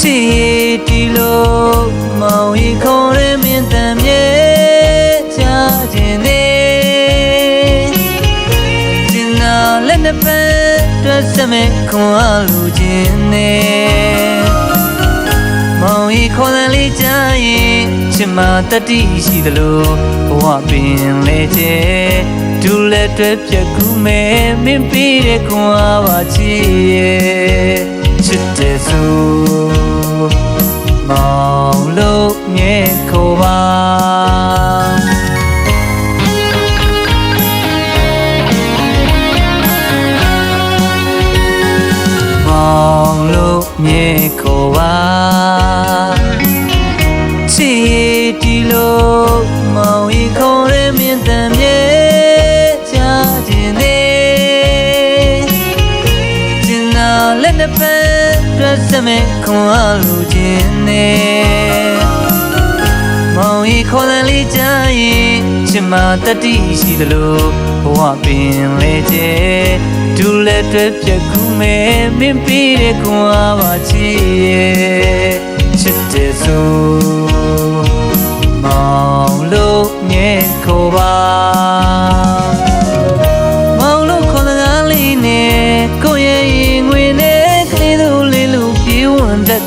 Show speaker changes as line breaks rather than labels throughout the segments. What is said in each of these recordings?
စီတီလို့မောင်ရီခေါ်တဲ့မင်းတန်မြေချခြင်းနေစင်နာလက်နှစ်ပတ်တွဲစမဲ့ခွန်အားလူခြင်းနေမောင်ရီခေါ်တဲ့လေးချရင်ချင်မတတိရှိသလိုဘဝပင်လေကျဲဒူလက်တွဲပြက်ကူမဲမင်းပြီးတဲ့ခွန်အားပါချစ်ရဲ့ချစ်တဲ့ဆို မောင်လို့မြဲ မဲ့ခွန်အားလူခြင်းနေမောင်ဤခေါ်တဲ့လေးကြရင်ချစ်မတတိရှိသလိုဘဝပင်လေကျဲဒူလက်တွဲပြက်ကူမဲ့မင်းပြီးတဲ့ခွန်အားပါချစ်ရဲ့ချစ်တဲ့ဆိုမောင်လို့မြဲခိုပါ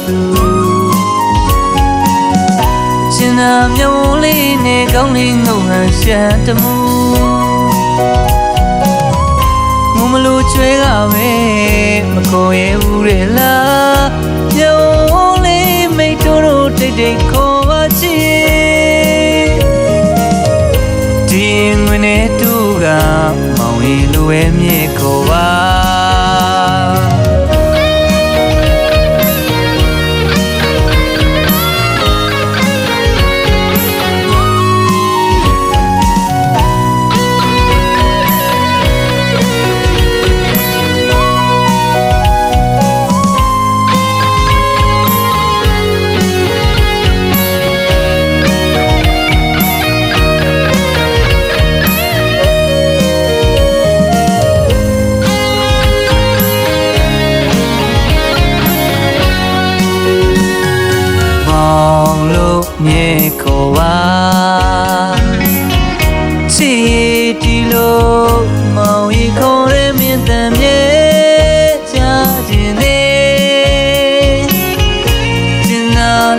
သူရှင်နာမြုံလေးနဲ့ကောင်းလေးငုံဟန်ရှမ်းတမှုငုံမလို့ချွဲကပဲမခေါ်ရဘူးလေလားမြုံလေးမိတ်တို့တို့တိတ်တိတ်ခေါ်ပါချစ်ဒီငွေနဲ့တူကမောင်ရီလိုပဲမြေကိုပါ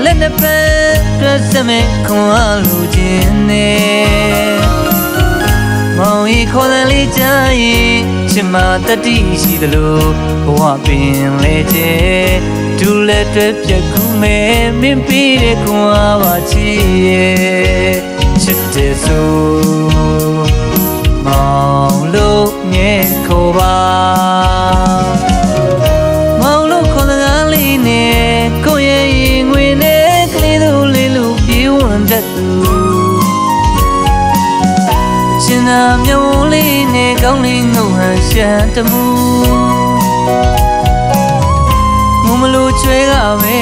လက်နှစ်ဖက်တွဲစမဲ့ခွန်အားလူခြင်းနေမောင်ဤခေါ်တဲ့လေးကြရင်ချစ်မတတိရှိသလိုဘဝပင်လေကျဲဒူလက်တွဲပြက်ကူမဲ့မင်းပြီးတဲ့ခွန်အားပါချစ်ရဲ့ချစ်တဲ့ဆိုမောင်လို့မြဲခိုပါ ဝင်တတ်သူရှင်သာမြုံလေးနဲ့ကောင်းလေးငုံဟန်ရှမ်းတမှုငုံမလို့ချွဲကပဲ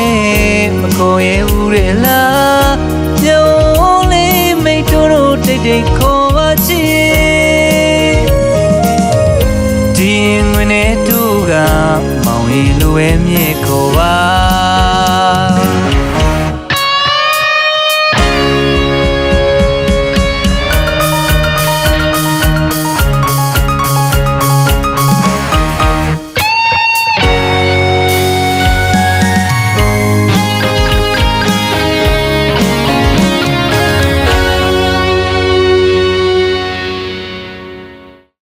မခေါ်ရဘူးလေလားမြုံလေးမိတ်တို့တို့တိတ်တိတ်ခေါ်ပါချစ်ဒီငွေနဲ့တူကမောင်ရီလိုပဲမြေခေါ်ပါ